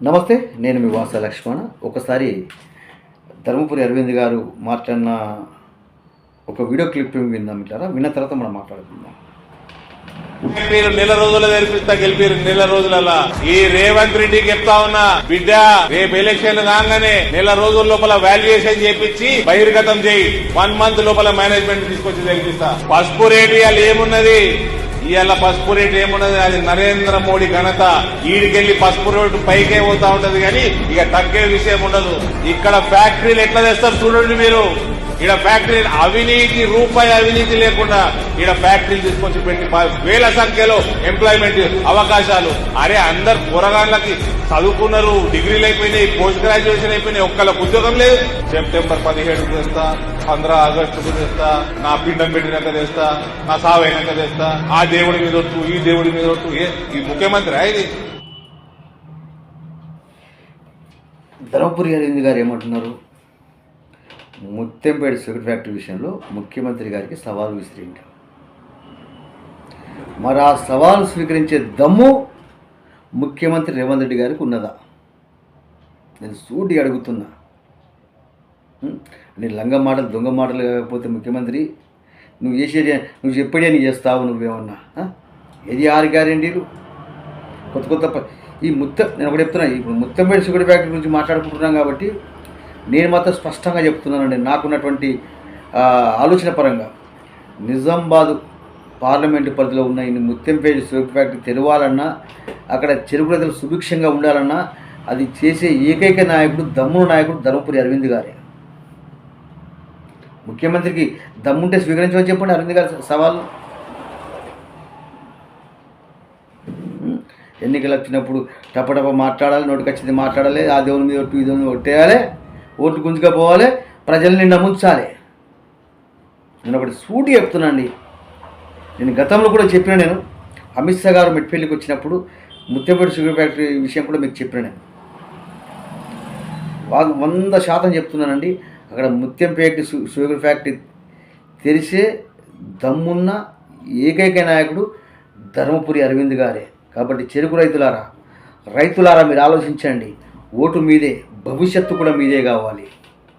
నమస్తే నేను మీ వాస లక్ష్మణ. ఒకసారి ధర్మపురి అరవింద్ గారు మాట్లాడిన ఒక వీడియో క్లిప్ విందాం ఇట్లా విన్న తర్వాత మనం మాట్లాడుకుందాం. మీరు నెల రోజుల తెరిపిస్తా గెలిపారు. నెల రోజులలో. ఈ రేవంత్ రెడ్డి చెప్తా ఉన్నా బిడ్డ రేపు ఎలక్షన్ కాగానే నెల రోజుల లోపల వాల్యుయేషన్ చేపించి బహిర్గతం చేయి. వన్ మంత్ లోపల మేనేజ్మెంట్ తీసుకొచ్చి తెరిపిస్తా పసుపు రేటు ఇవాళ ఏమున్నది? ఇవాళ పసుపు రేటు ఏమున్నది? అది నరేంద్ర మోడీ ఘనత. ఈడికెళ్ళి పసుపు రేటు పైకే పోతా ఉంటది కానీ ఇక తగ్గే విషయం ఉండదు. ఇక్కడ ఫ్యాక్టరీలు ఎట్లా తెస్తారు చూడండి మీరు. ఈడ ఫ్యాక్టరీ అవినీతి రూపాయి అవినీతి లేకుండా ఈడ ఫ్యాక్టరీలు తీసుకొచ్చి పెట్టి వేల సంఖ్యలో ఎంప్లాయ్మెంట్ అవకాశాలు. అరే అందరు పోరగాళ్ళకి చదువుకున్నారు డిగ్రీలు అయిపోయినాయి పోస్ట్ గ్రాడ్యుయేషన్ అయిపోయినాయి ఒక్కళ్ళ ఉద్యోగం లేదు. సెప్టెంబర్ పదిహేడు తెస్తా. పంద్రా ఆగస్టుకు తెస్తా నా పిండం పెట్టినాక తెస్తా నా సావైనాక తెస్తా ఆ దేవుడి మీద వచ్చు ఈ దేవుడి మీద వచ్చు ఏ ఈ ముఖ్యమంత్రి ఇది? ధర్మపురి అరవింద్ గారు ఏమంటున్నారు? ముత్తంపేట షుగర్ ఫ్యాక్టరీ విషయంలో ముఖ్యమంత్రి గారికి సవాలు విసిరింటారు మరి ఆ సవాలు స్వీకరించే దమ్ము ముఖ్యమంత్రి రేవంత్ రెడ్డి గారికి ఉన్నదా? నేను సూటి అడుగుతున్నా. నీ నేను లంగ మాటలు దొంగ మాటలు కాకపోతే ముఖ్యమంత్రి నువ్వు చేసేది నువ్వు చెప్పడే అని చేస్తావు నువ్వేమన్నా ఏది ఆరు గ్యారెంటీలు? కొత్త కొత్త ఈ ముత్త నేను ఒకటి చెప్తున్నా ఇప్పుడు ముత్తంపేట షుగర్ ఫ్యాక్టరీ గురించి మాట్లాడుకుంటున్నాం కాబట్టి నేను మాత్రం స్పష్టంగా చెప్తున్నానండి నాకున్నటువంటి ఆలోచన పరంగా. నిజామాబాద్ పార్లమెంటు పరిధిలో ఉన్న ఈ ముత్తంపేట షుగర్ ఫ్యాక్టరీ తెరవాలన్నా అక్కడ చెరుకు రైతులు సుభిక్షంగా ఉండాలన్నా అది చేసే ఏకైక నాయకుడు దమ్ముడు నాయకుడు ధర్మపురి అరవింద్ గారే. ముఖ్యమంత్రికి దమ్ముంటే స్వీకరించమని చెప్పండి అరవింద్ గారు సవాలు. ఎన్నికలు వచ్చినప్పుడు టపటప మాట్లాడాలి నోటికొచ్చింది మాట్లాడాలి ఆ దేవుని మీద ఒట్టు ఈ దేవుని ఒట్టేయాలి ఓట్లు గుంజుకపోవాలి ప్రజల్ని నమ్ముంచాలి నేను ఒకటి సూటి చెప్తున్నానండి. నేను గతంలో కూడా చెప్పిన నేను. అమిత్ షా గారు మెట్పల్లికి వచ్చినప్పుడు ముత్యంపేట షుగర్ ఫ్యాక్టరీ విషయం కూడా మీకు చెప్పిన నేను. వంద శాతం చెప్తున్నానండి. అక్కడ ముత్యంపేట షుగర్ ఫ్యాక్టరీ తెరిసే దమ్మున్న ఏకైక నాయకుడు ధర్మపురి అరవింద్ గారే. కాబట్టి చెరుకు రైతులారా రైతులారా మీరు ఆలోచించండి. ఓటు మీదే భవిష్యత్తు కూడా మీదే కావాలి.